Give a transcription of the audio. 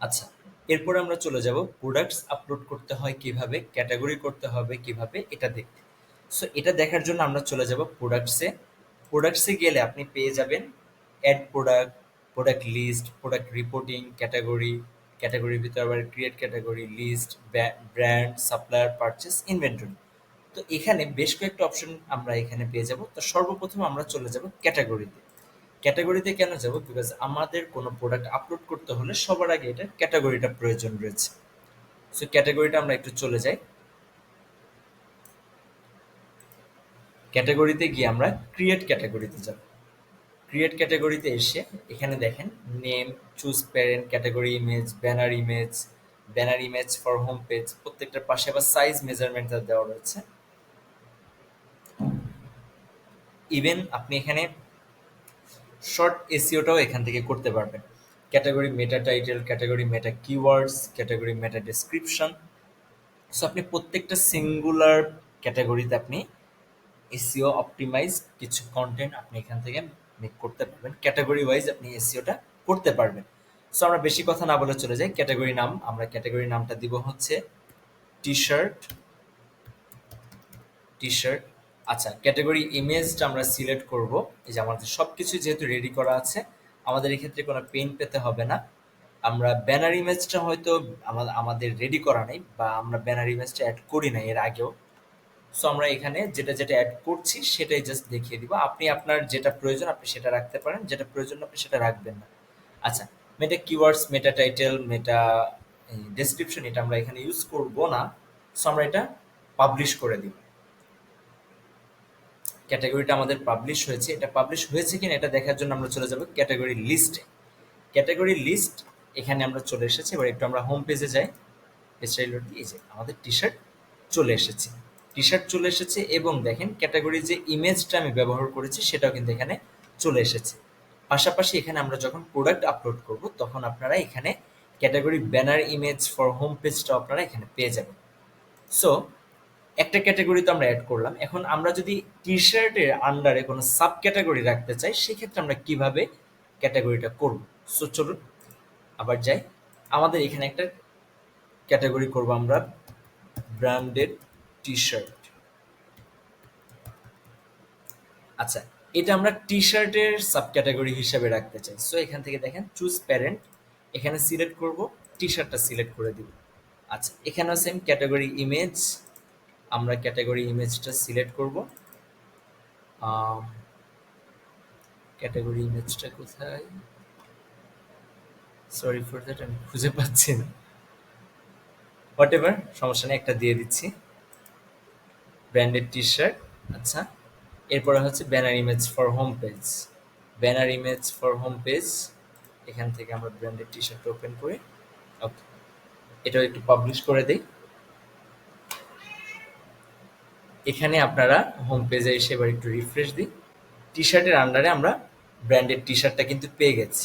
আচ্ছা এরপরে আমরা চলে যাব প্রোডাক্টস আপলোড করতে হয় কীভাবে ক্যাটাগরি করতে হবে কীভাবে, এটা দেখতে। সো এটা দেখার জন্য আমরা চলে যাব প্রোডাক্টসে প্রোডাক্টসে গেলে আপনি পেয়ে যাবেন add product product list product reporting category ক্যাটাগরির ভিতরে আবার create category list brand supplier purchase inventory তো এখানে বেশ কয়েকটা অপশন আমরা এখানে পেয়ে যাব। তো সর্বপ্রথম আমরা চলে যাব ক্যাটাগরিতে ক্যাটাগরিতে কেন যাব? বিকজ আমাদের কোনো প্রোডাক্ট আপলোড করতে হলে সবার আগে এটা ক্যাটাগরিটা প্রয়োজন রয়েছে। সো ক্যাটাগরিটা আমরা একটু চলে যাই। ক্যাটাগরিতে গিয়ে আমরা ক্রিয়েট ক্যাটাগরিতে যাব। ক্রিয়েট ক্যাটাগরিতে এসে এখানে দেখেন name choose parent category image banner image banner image for home page প্রত্যেকটার পাশে আবার সাইজ মেজারমেন্ট দেওয়া রয়েছে। ইভেন আপনি এখানে শর্ট এসিওটাও এখান থেকে করতে পারবেন category meta title category meta keywords category meta description so আপনি প্রত্যেকটা সিঙ্গুলার ক্যাটাগরিতে আপনি এসিও অপটিমাইজ কিছু কন্টেন্ট আপনি এখান থেকে মেক করতে পারবেন। ক্যাটাগরি ওয়াইজ আপনি এসিওটা করতে পারবেন। সো আমরা বেশি কথা না বলে চলে যাই। ক্যাটাগরি নাম, আমরা ক্যাটাগরি নামটা দিব হচ্ছে টি শার্ট টি শার্ট আচ্ছা ক্যাটাগরি ইমেজটা আমরা সিলেক্ট করব। এই যে আমাদের সব কিছু যেহেতু রেডি করা আছে, আমাদের এক্ষেত্রে কোনো পেন পেতে হবে না। আমরা ব্যানার ইমেজটা হয়তো আমাদের রেডি করা নেই বা আমরা ব্যানার ইমেজটা অ্যাড করি না এর আগেও। সো আমরা এখানে যেটা যেটা অ্যাড করছি সেটাই জাস্ট দেখিয়ে দিব। আপনি আপনার যেটা প্রয়োজন আপনি সেটা রাখতে পারেন, যেটা প্রয়োজন আপনি সেটা রাখবেন না। আচ্ছা meta keywords meta title meta description এটা আমরা এখানে ইউজ করব না। সো আমরা এটা পাবলিশ করে দিব। ক্যাটাগরিটা আমাদের পাবলিশ হয়েছে। এটা পাবলিশ হয়েছে কিনা এটা দেখার জন্য আমরা চলে যাব ক্যাটাগরি লিস্টে ক্যাটাগরি লিস্ট এখানে আমরা চলে এসেছি। এবার একটু আমরা হোম পেজে যাই। পেজটা দিয়ে যে আমাদের টি শার্ট চলে এসেছে। টি শার্ট চলে এসেছে এবং দেখেন ক্যাটাগরি যে ইমেজটা আমি ব্যবহার করেছি সেটাও কিন্তু এখানে চলে এসেছে। পাশাপাশি এখানে আমরা যখন প্রোডাক্ট আপলোড করব, তখন আপনারা এখানে category banner image for home পেজটা আপনারা এখানে পেয়ে যাবেন। সো একটা ক্যাটাগরি তো আমরা অ্যাড করলাম। এখন আমরা যদি টি শার্টের আন্ডারে কোনো সাব ক্যাটাগরি রাখতে চাই, সেক্ষেত্রে আমরা কীভাবে ক্যাটাগরিটা করব? সো চলুন, আবার যাই। আমাদের এখানে একটা ক্যাটাগরি করব আমরা ব্র্যান্ডেড টি শার্ট আচ্ছা এটা আমরা টি শার্টের সাব ক্যাটাগরি হিসাবে রাখতে চাই। সো এখান থেকে দেখেন চুজ প্যারেন্ট এখানে সিলেক্ট করব টি শার্টটা সিলেক্ট করে দিব। আচ্ছা এখানেও সেম ক্যাটাগরি ইমেজ আমরা ক্যাটাগরি ইমেজটা সিলেক্ট করব। ক্যাটাগরি ইমেজটা কোথায়? সরি ফর দ্যাট আমি খুঁজে পাচ্ছি না। হোয়াট এভার সমস্যা নেই, একটা দিয়ে দিচ্ছি। ব্র্যান্ডেড টি শার্ট আচ্ছা। এরপরে হচ্ছে banner image for home page banner image for home page এখান থেকে আমরা ব্র্যান্ডেড টি শার্ট ওপেন করি। ওকে এটাও একটু পাবলিশ করে দিই। এখানে আপনারা হোম পেজে এসে এবার একটু রিফ্রেশ দিই টি শার্টের আন্ডারে আমরা ব্র্যান্ডেড টি শার্টটা কিন্তু পেয়ে গেছি।